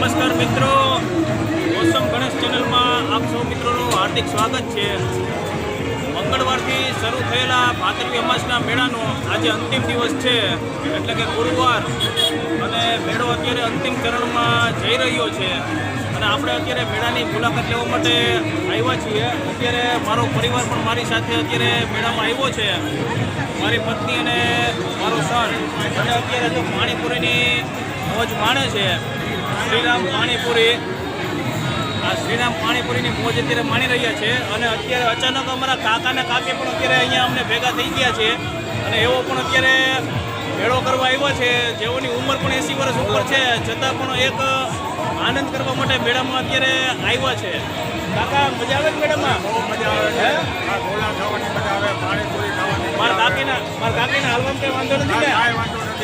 નમસ્કાર મિત્રો. મોસમ ગણેશ ચેનલમાં આપ સૌ મિત્રોનું હાર્દિક સ્વાગત છે. મંગળવારથી શરૂ થયેલા ભાદરવી અમાસના મેળાનો આજે અંતિમ દિવસ છે. એટલે કે ગુરુવાર. અને મેળો અત્યારે અંતિમ ચરણમાં જઈ રહ્યો છે. અને આપણે અત્યારે મેળાની મુલાકાત લેવા માટે આવ્યા છીએ. અત્યારે મારો પરિવાર પણ મારી સાથે અત્યારે મેળામાં આવ્યો છે. મારી પત્ની અને મારો સન અને અત્યારે તો પાણીપુરીની મોજ માણે છે. શ્રીરામ પાણીપુરી. આ શ્રીરામ પાણીપુરીની મોજ અત્યારે માણી રહ્યા છે અને અત્યારે અચાનક અમારા કાકા અને કાકી પણ અત્યારે અહીંયા અમને ભેગા થઈ ગયા છે અને એવો પણ અત્યારે ભેળો કરવા આવ્યો છે. જેઓની ઉંમર પણ એંસી વર્ષ ઉપર છે છતાં પણ એક આનંદ કરવા માટે મેળામાં અત્યારે આવ્યા છે. કાકા મજા આવે મેળામાં? બહુ મજા આવે છે. મારા કાકીના મારા કાકીના હાલવામાં કંઈ વાંધો નથી ને?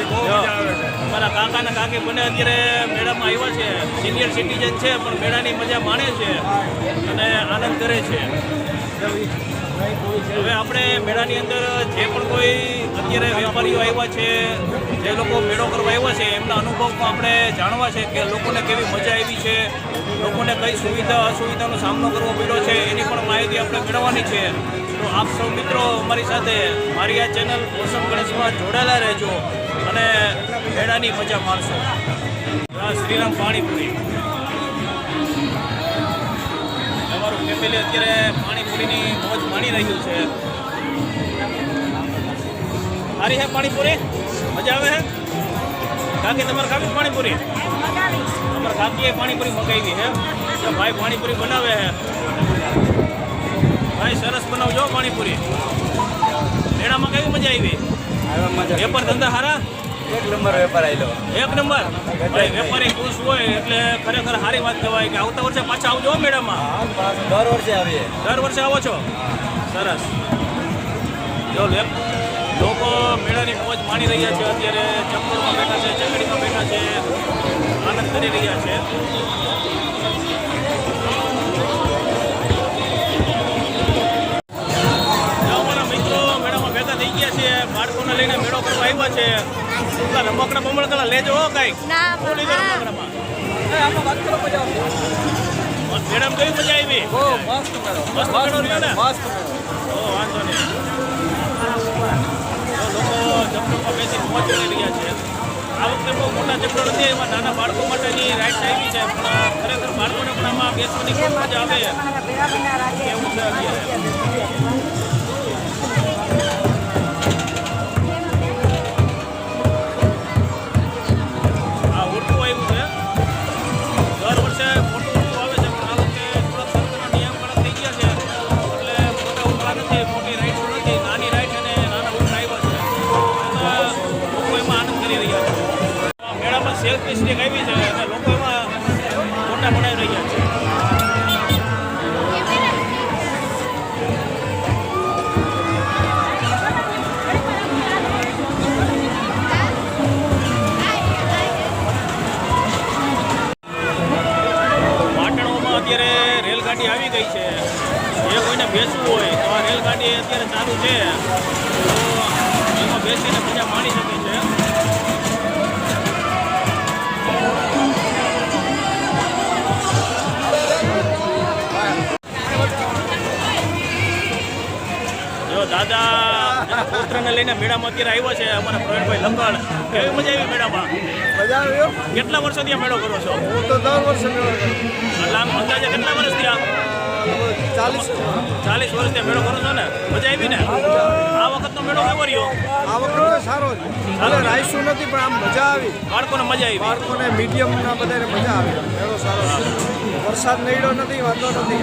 બહુ મજા આવે છે. મારા કાકા ને કાકી બંને અત્યારે મેળામાં આવ્યા છે. સિનિયર સિટીઝન છે, પણ મેળાની મજા માણે છે અને આનંદ કરે છે. હવે આપણે મેળાની અંદર જે પણ કોઈ અત્યારે વેપારીઓ આવ્યા છે, જે લોકો મેળો કરવા આવ્યા છે, એમના અનુભવ આપણે જાણવા છે કે લોકોને કેવી મજા આવી છે, લોકોને કઈ સુવિધા, અસુવિધાનો સામનો કરવો પડ્યો છે, એની પણ માહિતી આપણે મેળવવાની છે. તો આપ સૌ મિત્રો અમારી સાથે મારી આ ચેનલ મોસમ ગણેશમાં જોડાયેલા રહેજો. અને મેળાની મજા માણશો શ્રીરામ પાણીપુરી. તમારું ફેમિલી અત્યારે પાણીપુરીની મોજ માણી રહ્યું છે. સારી હે પાણીપુરી? મજા આવે હે? કાકી તમારે ખાવી પાણીપુરી? તમારે કાકીએ પાણીપુરી મંગાવી હે? ભાઈ પાણીપુરી બનાવે હે. ભાઈ સરસ બનાવજો પાણીપુરી. મેળામાં કેવી મજા આવી? વેપાર ધંધા સારા એક નંબર વેપાર આવેલો એક નંબર. ભાઈ વેપારી ખુશ હોય એટલે ખરેખર સારી વાત કહેવાય કે આવતા વર્ષે પાછા આવજો મેળામાં. દર વર્ષે આવીએ. દર વર્ષે આવો છો? સરસ. જો લોકો મેળાની મોજ માણી રહ્યા છે. અત્યારે ચક્કરમાં બેઠા છે ચકડીમાં બેઠા છે. આનંદ કરી રહ્યા છે. જો મિત્રો મેળામાં ભેગા થઈ ગયા છે. બાળકોને લઈને મેળો કરવા આવ્યા છે. રમકડા બમકડા લેજો હો ના. રમકડામાં મેડમ કઈ મજા આવી. મસ્ત કરો મસ્ત મેળો રહ્યો ને? મસ્ત ઓ વાંધો નહીં. તો લોકો જમણોમાં બેસી મોજ કરી રહ્યા છે. આ વખતે બહુ મોટા જમણો નથી એમાં નાના બાળકો માટેની રાઈડ આવી છે. પણ ખરેખર બાળકોને પણ આમાં બેસવાની ખૂબ મજા આવે. એવું છે અત્યારે. રેલગાડી આવી ગઈ છે. જે કોઈને બેસવું હોય તો આ રેલગાડી અત્યારે ચાલુ છે. તો એમાં બેસીને મજા માણી શકે છે. જો દાદા પુત્રને લઈને મેળામાં અત્યારે આવ્યો છે અમારા પ્રવીણભાઈ લંગડ કેવી મજા આવી મેળામાં? મજા આવ્યો કેટલા વર્ષોથી આ મેળો કરો છો? હું તો દર વર્ષે મેળો કરું. અંદાજે કેટલા વર્ષ થયા ચાલીસ ચાલીસ વર્ષ મેળો કરો છો ને? મજા આવી ને? આ વખતનો મેળો કેવો રહ્યો? આ વખત સારો ભલે રાઈસું નથી પણ આમ મજા આવી. બાળકોને મજા આવી. બાળકોને મીડિયમના બધાને મજા આવી. મેળો સારો વરસાદ નડ્યો નથી વાંધો નથી.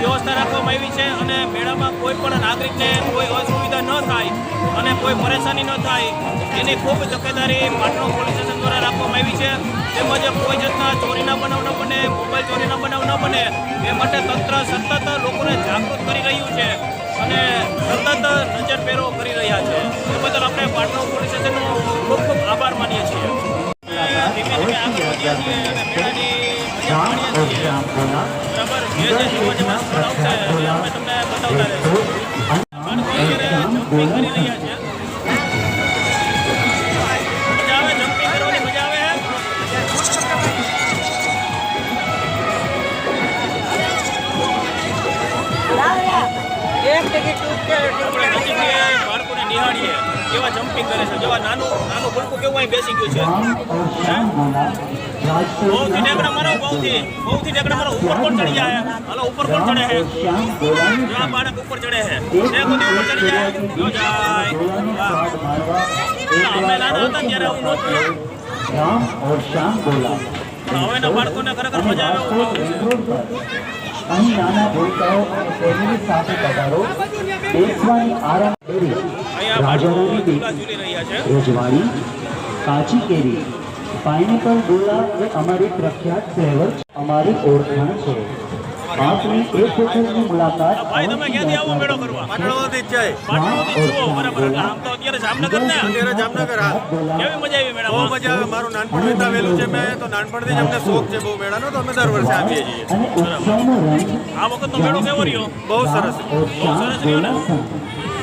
વ્યવસ્થા રાખવામાં આવી છે અને મેળામાં કોઈ પણ નાગરિકને કોઈ અસુવિધા ન થાય અને કોઈ પરેશાની ન થાય એની ખૂબ તકેદારી પાટણ પોલીસ સ્ટેશન દ્વારા રાખવામાં આવી છે. તેમજ કોઈ જાતના ચોરીના બનાવ ન બને મોબાઈલ ચોરીના બનાવ ન બને એ માટે તંત્ર સતત લોકોને જાગૃત કરી રહ્યું છે અને સતત નજર ફેરો કરી રહ્યા છે. એ બદલ આપણે પાટણ પોલીસ સ્ટેશનનો ખૂબ ખૂબ આભાર માનીએ છીએ. ધીમે ધીમે આગળ વધીએ છીએ અને મેળાની મજા માણીએ છીએ બરાબર જે જે જોવા જેવા સ્થળ આવશે એ અમે શોપિંગ કરે છે. જો નાનું નાનું ભૂલકું કેવું અહીં બેસી ગયું છે? બહુથી ટેકડા મારો બહુથી. બહુથી નેકડા મારો. ઉપર પણ ચડી જાય? હલો ઉપર પણ ચડે હે જો બાળક ઉપર ચડે હે એ બધી ઉપર ચડી જાય? જો જાય. અમે નાના હતા ત્યારે આવું નહોતું હવે ના બાળકોને ખરેખર મજા આવે અહીં નાના ભૂલકાઓ અને ફેમિલી સાથે પધારો, બેસવાની આરામ કરી રોજવાળી રાજારાની રજવાડી, કાચી કેરી, પાઇનેપલ ગોલા એ અમારી પ્રખ્યાત ફ્લેવર અમારી ઓળખાણ છે આપની એક ક્યાંથી આવો મેળો કરવા? પાટણોથી છે પાટણોથી બરાબર. આમ તો અત્યારે જામનગર ને અત્યારે જામનગર હા. કેવી મજા આવી મેળા બહુ મજા આવે. મારું નાનપણ વેલું છે મેં તો નાનપણથી જ અમને શોખ છે બહુ મેળાનો તો અમે દર વર્ષે આવીએ છીએ. આ વખત તો મેળો કેવો રહ્યો? બહુ સરસ. બહુ સરસ રહ્યો ને?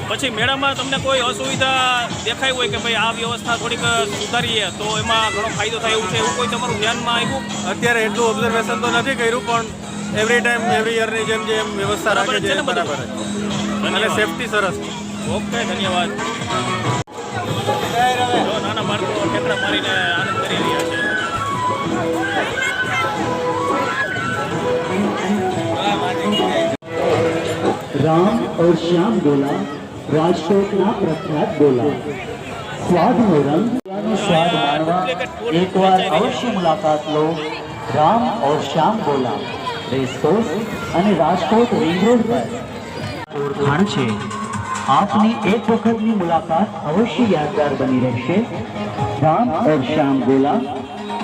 પછી મેળામાં તમને કોઈ અસુવિધા દેખાય હોય કે ભાઈ આ વ્યવસ્થા થોડીક સુધારીએ તો એમાં ઘણો ફાયદો થાય એવું છે? એવું કોઈ તમારું ધ્યાનમાં આવ્યું? અત્યારે એટલું ઓબ્ઝર્વેશન તો નથી કર્યું પણ એવરી ટાઈમ એવરી યરની જેમ જેમ વ્યવસ્થા બરાબર રાખે જ છે છે ને બધું? બરાબર જ. અને ધન્યવાદ. સેફટી સરસ છે ઓકે ધન્યવાદ જો નાના બાળકો ઠેકડા મારીને આનંદ કરી રહ્યા છે राम और श्याम बोला રાજકોટના પ્રખ્યાત બોલા સ્વાદનો રંગ નો સ્વાદ માણવા એકવાર અવશ્ય મુલાકાત લો રામ और શ્યામ બોલા રેસકોર્સ અને રાજકોટ રિંગ રોડ પર. ઓળખાણ છે. આપની એક વખતની મુલાકાત અવશ્ય યાદગાર બની રહેશે. રામ ઓર શ્યામ ગોલા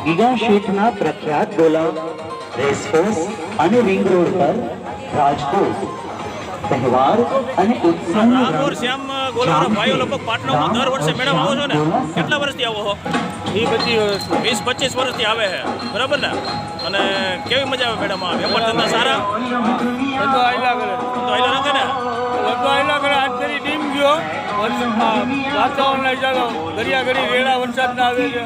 ગીગા શેઠના પ્રખ્યાત ગોલા રેસકોર્સ અને રિંગ રોડ પર રાજકોટ તહેવાર અને ઉત્સવનો ઓર રંગ ભાઈઓ લગભગ પાટણમાં દર વર્ષે મેડમ આવો છો ને? કેટલા વર્ષથી આવો છો વીસ પચીસ વર્ષથી આવે છે બરાબર ને? અને કેવી મજા આવે મેળામાં? વેપાર ધંધા સારા? બધું આયલા કરે. તો આયલા રાખે ને? બધું આયલા કરે આજ ફરી ટીમ ગયો વાતાવરણ ચાલો ઘડિયા ઘડી રેડા વરસાદ ના આવે છે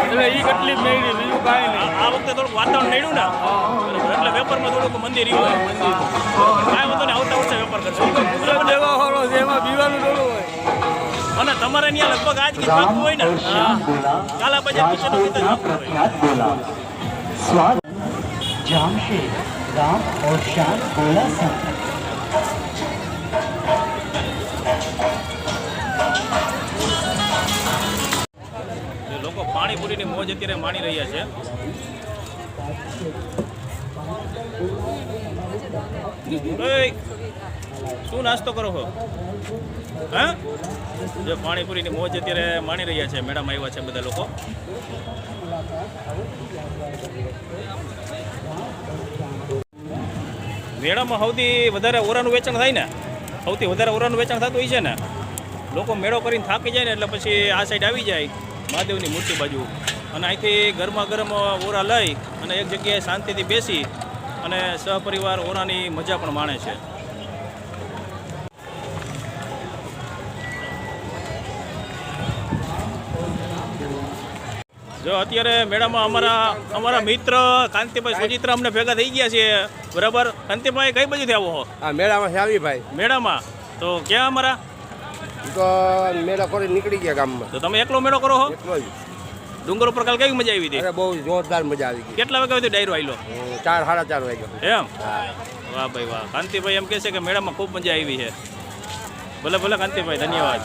એટલે એ કેટલી મેળવી બીજું કાંઈ નહીં આ વખતે થોડુંક વાતાવરણ નડ્યું ને બરાબર એટલે વેપારમાં થોડુંક મંદિર રહ્યું હોય કાંઈ વાંધો નહીં આવતા વર્ષે વેપાર કરશો બરાબર ને? દેવા વાળો છે એમાં પીવાનું થોડું હોય અને તમારે ત્યાં લગભગ આજ ગીત राम વાગતું હોય ને और श्याम बोला કાલા બજાર પીછેનું ગીત જ राजकोट વાગતું હોય प्रख्यात बोला स्वाद जामशेद राम और श्याम बोला संग પાણીપુરીની મોજ અત્યારે માણી રહ્યા છે. શું નાસ્તો કરો છો હા? જો પાણીપુરીની મોજ અત્યારે માણી રહ્યા છે મેળામાં આવ્યા છે બધા લોકો. મેળામાં સૌથી વધારે ઓરાનું વેચાણ થાય ને? સૌથી વધારે ઓરાનું વેચાણ થતું હોય છે ને? લોકો મેળો કરીને થાકી જાય ને એટલે પછી આ સાઈડ આવી જાય. મહાદેવની મૂર્તિ બાજુ. અને અહીંથી ગરમા ગરમ ઓરા લઈ અને એક જગ્યાએ શાંતિથી બેસી અને સહપરિવાર ઓરાની મજા પણ માણે છે. જો અત્યારે મેળામાં અમારા અમારા મિત્ર કાંતિભાઈ સુચિત્રા અમને ભેગા થઈ ગયા છે બરાબર? કાંતિભાઈ કઈ બાજુથી આવો આ મેળામાં આવી ભાઈ. મેળામાં? તો ક્યાં અમારા? તો મેળા કરી નીકળી ગયા ગામમાં. તો તમે એકલો મેળો કરો હો? એકલો જ. ડુંગર ઉપર કાલ કેવી મજા આવી હતી? અરે બહુ જોરદાર મજા આવી ગઈ. કેટલા વાગે ડાયરો આવેલો ચાર સાડા ચાર વાગ્યા એમ? વાહ ભાઈ વાહ. કાંતિભાઈ એમ કહે છે કે મેળામાં ખૂબ મજા આવી છે. ભલે ભલે કાંતિભાઈ ધન્યવાદ.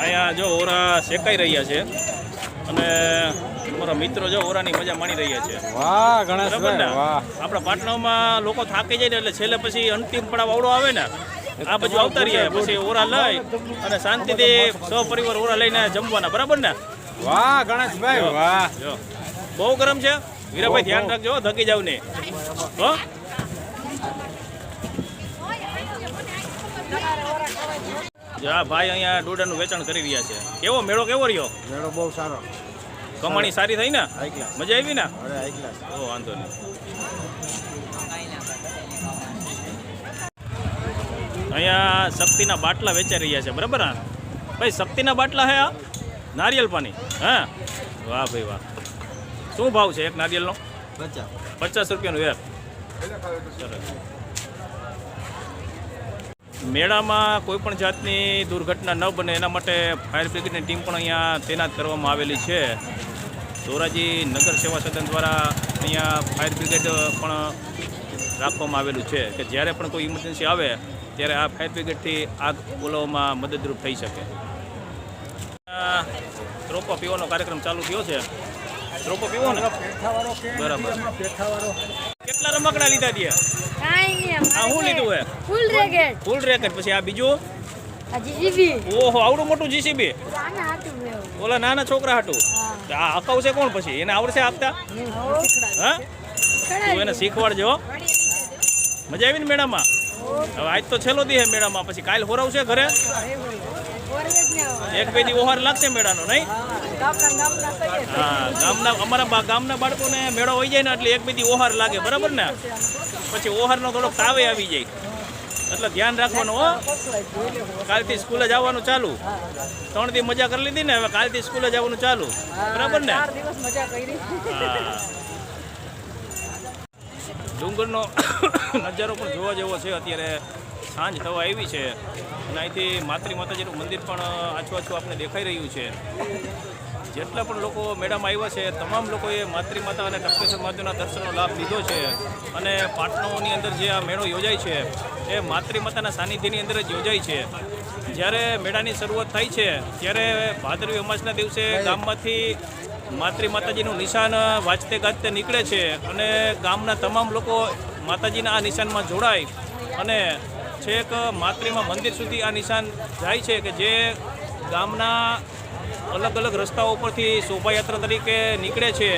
અહીંયા જો ઓરા શેકાઈ રહ્યા છે. અને અમારા મિત્રો જો ઓરાની મજા માણી રહ્યા છે. વાહ ઘણા આપણા પાટણમાં લોકો થાકી જાય ને એટલે છેલ્લે પછી અંતિમ પડાવ આવડો આવે ને. આ બાજુ આવતા રહીએ પછી ઓરા લઈ અને શાંતિથી સહપરિવાર ઓરા લઈને જમવાના. બરાબર ને? વાહ ગણેશભાઈ વાહ. જો. બહુ ગરમ છે? વીરાભાઈ ધ્યાન રાખજો ધકી જાવ ને હો? જો આ ભાઈ અહીંયા ડોડાનું વેચાણ કરી રહ્યા છે. કેવો મેળો કેવો રહ્યો? મેળો બહુ સારો. કમાણી સારી થઈ ને? મજા આવી ને? ઓ વાંધો નહીં. અહીંયા શક્તિના બાટલા વેચાઈ રહ્યા છે બરાબર આ ભાઈ શક્તિના બાટલા હે આ? નારિયેલ પાણી હા? વાહ ભાઈ વાહ. શું ભાવ છે એક નારિયેલનો? પચાસ રૂપિયાનું એક. મેળામાં કોઈ પણ જાતની દુર્ઘટના ન બને એના માટે ફાયર બ્રિગેડની ટીમ પણ અહીંયા તૈનાત કરવામાં આવેલી છે. ધોરાજી નગર સેવા સદન દ્વારા અહીંયા ફાયર બ્રિગેડ પણ રાખવામાં આવેલું છે કે જ્યારે પણ કોઈ ઇમરજન્સી આવે ત્યારે આ ફાયર બ્રિગેડથી આગ બોલાવવામાં મદદરૂપ થઈ શકે. ત્રોપો પીવાનો કાર્યક્રમ ચાલુ થયો છે. ત્રોપો પીવો ને? બરાબર. કેટલા રમકડા લીધા દે આ શું લીધું હે? ફૂલ રેકેટ ફૂલ રેકેટ પછી આ બીજું? ઓહો આવડું મોટું જીસીબી ઓલા નાના છોકરા હતું આ અકાવશે કોણ પછી? એને આવડશે આપતા? હા? તું એને શીખવાડજો. મજા આવી ને મેળામાં? હવે આજ તો છેલ્લો દી હે મેળામાં. પછી કાલ હોરાવશે ઘરે? એક બે દી ઓહાર લાગશે મેળાનો નહીં? હા ગામના અમારા ગામના બાળકોને મેળો હોય જાય ને એટલે એક બે દી ઓહાર લાગે બરાબર ને? પછી ઓહારનો થોડોક તાવે આવી જાય. એટલે ધ્યાન રાખવાનું હો. કાલથી સ્કૂલે જવાનું ચાલુ. ત્રણ દી મજા કરી લીધી ને હવે કાલથી સ્કૂલે જવાનું ચાલુ. બરાબર ને? હા. ડુંગરનો નજારો પણ જોવા જેવો છે. અત્યારે સાંજ થવા આવી છે. અને અહીંથી માતૃ માતાજીનું મંદિર પણ આછું આછું આપણે દેખાઈ રહ્યું છે. જેટલા પણ લોકો મેળામાં આવ્યા છે તમામ લોકોએ માતૃ માતા અને ટપકેશ્વર મહાદેવના દર્શનનો લાભ લીધો છે. અને પાટણોની અંદર જે આ મેળો યોજાય છે એ માતૃ માતાના સાનિધ્યની અંદર જ યોજાય છે. જ્યારે મેળાની શરૂઆત થાય છે ત્યારે ભાદરવી અમાસના દિવસે ગામમાંથી માતૃ માતાજીનું નિશાન વાંચતે ગાજતે નીકળે છે અને ગામના તમામ લોકો માતાજીના આ નિશાનમાં જોડાય અને છેક માતૃમાં મંદિર સુધી આ નિશાન જાય છે કે જે ગામના અલગ અલગ રસ્તાઓ ઉપરથી શોભાયાત્રા તરીકે નીકળે છે.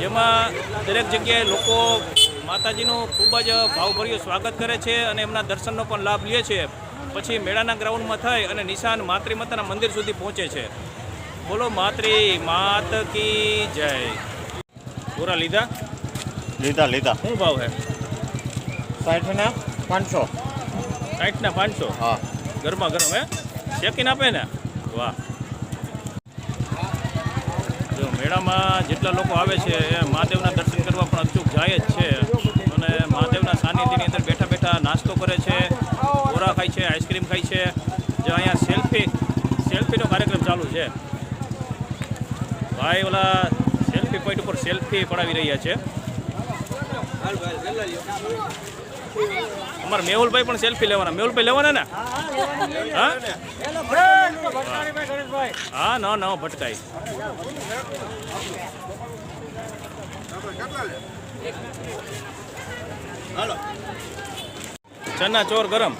જેમાં દરેક જગ્યાએ લોકો માતાજીનું ખૂબ જ ભાવભર્યું સ્વાગત કરે છે અને એમના દર્શનનો પણ લાભ લે છે. પછી મેળાના ગ્રાઉન્ડમાં થઈ અને નિશાન માતૃમાતાના મંદિર સુધી પહોંચે છે. બોલો માત્રી માત કી જય. પૂરા લીધા? લીધા લીધા. શું ભાવ હે? સાઠ ના પાંચસો. સાઠના પાંચસો? હા. ગરમા ગરમ હે? શેકીને આપે ને? વાહ. જો મેળામાં જેટલા લોકો આવે છે એ મહાદેવના દર્શન કરવા પણ અચૂક જાય જ છે અને મહાદેવના સાનિધ્યની અંદર બેઠા બેઠા નાસ્તો કરે છે ગોરા ખાય છે આઈસ્ક્રીમ ખાય છે જે અહીંયા સેલ્ફી સેલ્ફીનો કાર્યક્રમ ચાલુ છે ભાઈ ઓલા સેલ્ફી પોઈન્ટ ઉપર સેલ્ફી પડાવી રહ્યા છે. અમારા મેહુલભાઈ પણ સેલ્ફી લેવાના. મેહુલભાઈ લેવાના ને? હા, ન ન, ભટકાય. ચના ચોર ગરમ.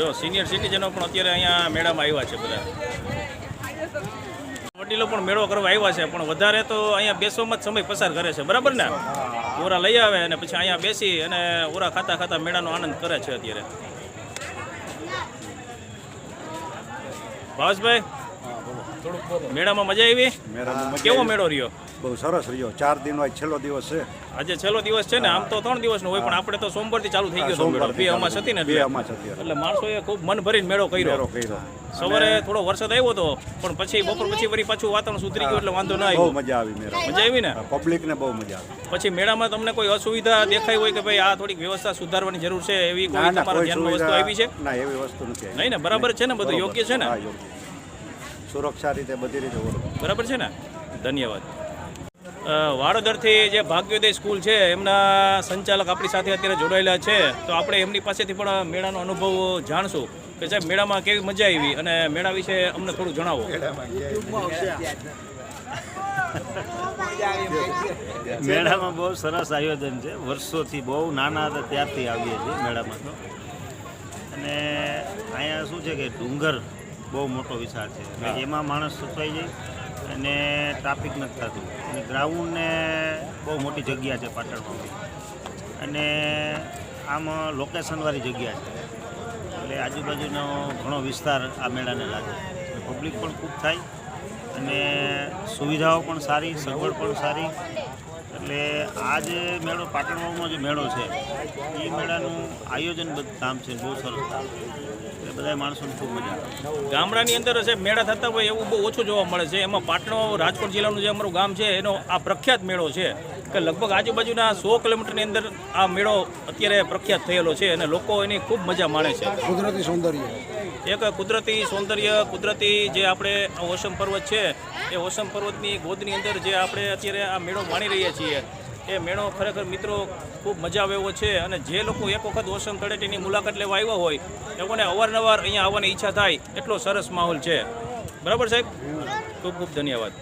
જો સિનિયર સિટીઝનો પણ અત્યારે અહીંયા મેળામાં આવ્યા છે બધા. વડીલો પણ મેળો કરવા આવ્યા છે પણ વધારે તો અહીંયા બેસવામાં જ સમય પસાર કરે છે. બરાબર ને? ઓરા લઈ આવે અને પછી અહીંયા બેસી અને ઓરા ખાતા ખાતા મેળાનો આનંદ કરે છે અત્યારે. ભાવેશભાઈ મેળામાં મજા આવી? કેવો મેળો રહ્યો? બહુ સરસ રહ્યો. ચાર દિનનો આજ છેલ્લો દિવસ છે. આજે છેલ્લો દિવસ છે ને આમ તો ત્રણ દિવસનો હોય પણ આપણે તો સોમવારથી ચાલુ થઈ ગયો હતો મેળો. બે અમાસ હતી ને બે અમાસ હતી. એટલે. માણસોએ ખૂબ મન ભરીને મેળો મેળો કર્યો. કર્યો સવારે થોડો વરસાદ આવ્યો હતો પણ પછી બપોર પછી વળી પાછું વાતાવરણ સુધરી ગયું એટલે વાંધો ના બહુ મજા આવી મેળા. મજા આવી ને? પબ્લિક ને બહુ મજા આવી. પછી મેળામાં તમને કોઈ અસુવિધા દેખાઈ હોય કે ભાઈ આ થોડીક વ્યવસ્થા સુધારવાની જરૂર છે એવી કોઈ તમારા ધ્યાનમાં વસ્તુ આવી છે? ના એવી વસ્તુ નથી. નહીં ને, બરાબર છે ને બધું? યોગ્ય છે ને? સુરક્ષા રીતે બધી રીતે બરાબર છે ને? ધન્યવાદ. વાડોદરથી જે ભાગ્યોદય સ્કૂલ છે એમના સંચાલક આપણી સાથે અત્યારે જોડાયેલા છે. તો આપણે એમની પાસેથી પણ મેળાનો અનુભવ જાણશું કે સાહેબ મેળામાં કેવી મજા આવી અને મેળા વિશે અમને થોડું જણાવો. મેળામાં બહુ સરસ આયોજન છે. વર્ષોથી બહુ નાના હતા ત્યારથી આવીએ છીએ મેળામાં તો. અને અહીંયા શું છે કે ડુંગર બહુ મોટો વિશાળ છે. એમાં માણસ સચવાઈ જાય. અને ટ્રાફિક નથી થતું. અને ગ્રાઉન્ડને બહુ મોટી જગ્યા છે પાટણમાં. અને આમ લોકેશનવાળી જગ્યા છે. એટલે આજુબાજુનો ઘણો વિસ્તાર આ મેળાને લાગે. પબ્લિક પણ ખૂબ થાય. અને સુવિધાઓ પણ સારી, સગવડ પણ સારી. એટલે આ જે મેળો પાટણમાં જે મેળો છે, એ મેળાનું આયોજન બધું, કામ છે, બહુ સરસ. બધા માણસોને ખૂબ મજા આવે. ગામડાની અંદર હશે મેળા થતા હોય એવું બહુ ઓછું જોવા મળે છે. એમાં પાટણો રાજકોટ જિલ્લાનું જે અમારું ગામ છે એનો આ પ્રખ્યાત મેળો છે કે લગભગ આજુબાજુના સો કિલોમીટરની અંદર આ મેળો અત્યારે પ્રખ્યાત થયેલો છે અને લોકો એની ખૂબ મજા માણે છે. કુદરતી સૌંદર્ય. એક કુદરતી સૌંદર્ય કુદરતી જે આપણે ઓસમ પર્વત છે એ ઓસમ પર્વતની ગોદની અંદર જે આપણે અત્યારે આ મેળો માણી રહ્યા છીએ એ મેળો ખરેખર મિત્રો ખૂબ મજા આવે એવો છે અને જે લોકો એક વખત ઓસમ તળેટીની મુલાકાત લેવા આવ્યા હોય લોકોને અવારનવાર અહીંયા આવવાની ઈચ્છા થાય, એટલો સરસ માહોલ છે. બરાબર સાહેબ? ખૂબ ખૂબ ધન્યવાદ.